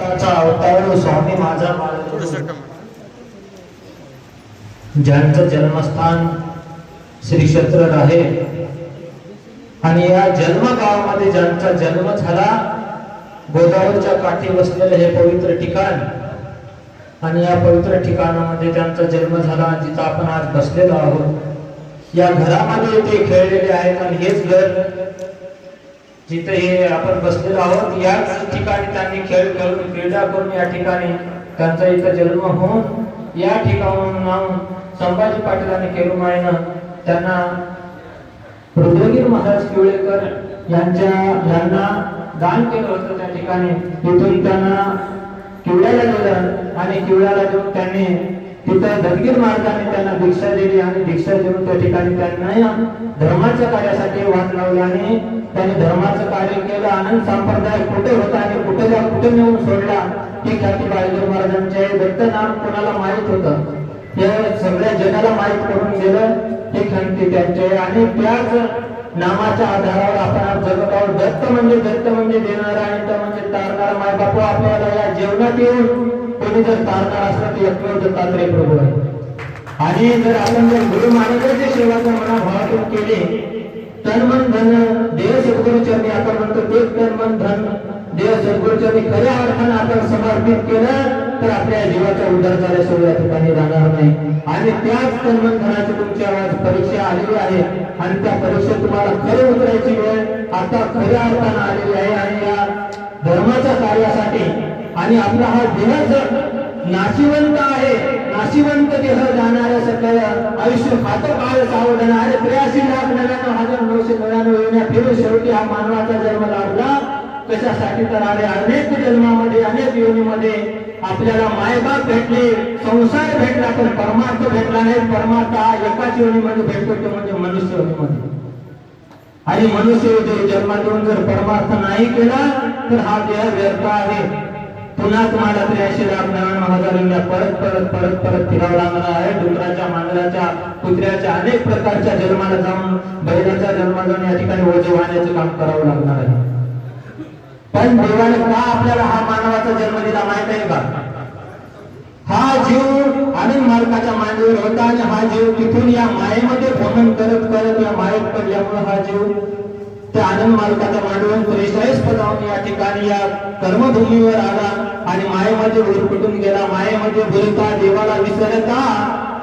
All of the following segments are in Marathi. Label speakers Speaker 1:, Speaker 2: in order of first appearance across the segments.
Speaker 1: त्याचा अवतार स्वामी माझा बाळ ज्यांचं जन्मस्थान श्री क्षेत्र आहे आणि या जन्म गावामध्ये ज्यांचा जन्म झाला गोदावरीच्या काठी बसलेलं हे पवित्र ठिकाण आणि या पवित्र ठिकाणामध्ये त्यांचा जन्म झाला जिथं आपण आज बसलेलो आहोत या घरामध्ये ते खेळलेले आहेत आणि हेच घर जिथे हे आपण बसलेलो आहोत याच ठिकाणी त्यांनी खेळ खेळून क्रीडा करून या ठिकाणी त्यांचा इथं जन्म होऊन या ठिकाणाहून नाव संभाजी पाटील आणि केरुमाईनं त्यांना रुद्रगीर महाराज किवळेकर यांच्या यांना दान केलं होतं त्या ठिकाणी. तिथून त्यांना किवळ्याला नेलं आणि किवळ्याला देऊन त्यांनी तिथं धनगीर मार्गाने त्यांना दीक्षा दिली आणि दीक्षा देऊन त्या ठिकाणी त्यांना धर्माच्या कार्यासाठी वाट लावली आणि त्यांनी धर्माचं कार्य केलं. आनंद संप्रदाय कुठे होता आणि कुठे कुठे नेऊन सोडला ही ख्याती बाळगीर महाराजांचे दत्त नाम कोणाला माहीत होतं? हे सगळ्या जगाला माहीत करून गेलं हे ख्याती त्यांचे. आणि त्याच नामाच्या आधारावर आपण जगत आहोत. दत्त म्हणजे दत्त म्हणजे देणारा आणि त्या म्हणजे तारणारा माय बापू आपल्याला या जेवणात येऊन कोणी जर तारकार असलं तर एकमेव दत्तात्रय प्रभू आहे. आणि जर आपण जर गुरु महाराजांची सेवा जर मनाभावातून केले तन मन धन देव सद्गुरुचरणी आपण म्हणतो ते तन मन धन देव सद्गुरुचरणी खऱ्या अर्थानं आपण समर्पित केलं तर आपल्या जीवाचा उद्धार झाल्याशिवाय या ठिकाणी राहणार नाही. आणि त्याच तन मन धनाची तुमची आज परीक्षा आलेली आहे. आणि त्या परीक्षेत तुम्हाला खरे उतरायची वेळ आता खऱ्या अर्थानं आलेली आहे. आणि या धर्माच्या कार्यासाठी आणि आपला हा देह जर नाशिवंत आहे नाशिवंत देह जाणाऱ्या सकल आयुष्य खात काळ सावधान आहे. त्र्याऐंशी लाख नव्याण्णव हजार नऊशे नव्याण्णव येण्या फिरून शेवटी हा मानवाचा जन्म लाभला. कशासाठी तर अरे अनेक जन्मामध्ये अनेक योनीमध्ये. आपल्याला मायबाप भेटले संसार भेटला पण परमार्थ भेटला नाही. परमार्थ हा एकाच योनीमध्ये भेटतो तो म्हणजे मनुष्य योनीमध्ये. आणि मनुष्य जन्मातून जर परमार्थ नाही केला तर हा देह व्यर्थ आहे. पुन्हा तुम्हाला त्र्याऐंशी लाख नव्याण्णव हजार परत परत परत परत फिरावं लागणार आहे. डुकराच्या मांजराच्या कुत्र्याच्या अनेक प्रकारच्या जन्माला जाऊन बैलाच्या जन्माला जाऊन या ठिकाणी ओझे वाहण्याचं काम करावं लागणार आहे. पण देवाने का आपल्याला हा मानवाचा जन्म दिला माहीत आहे का? हा जीव आनंद मार्गाच्या मांडीवर होता आणि हा जीव तिथून या मायेमध्ये भ्रमण करत करत या मायेत पडल्यामुळे हा जीव त्या आनंद मालकाचा मांडीवर त्रेचाळीस पदावून या ठिकाणी या कर्मभूमीवर आला आणि मायेमध्ये उरकुटून गेला. मायेमध्ये बोलता देवाला विसरता.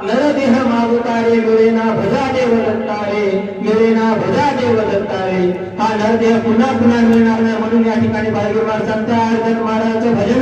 Speaker 1: नरदेह मागुतारे मिळेना भजा देव दत्तारे मिळेना भजा देव दत्तारे हा नरदेह पुन्हा पुन्हा मिळणार नाही म्हणून या ठिकाणी बाळगीर महाराज संत महाराजांचं भजन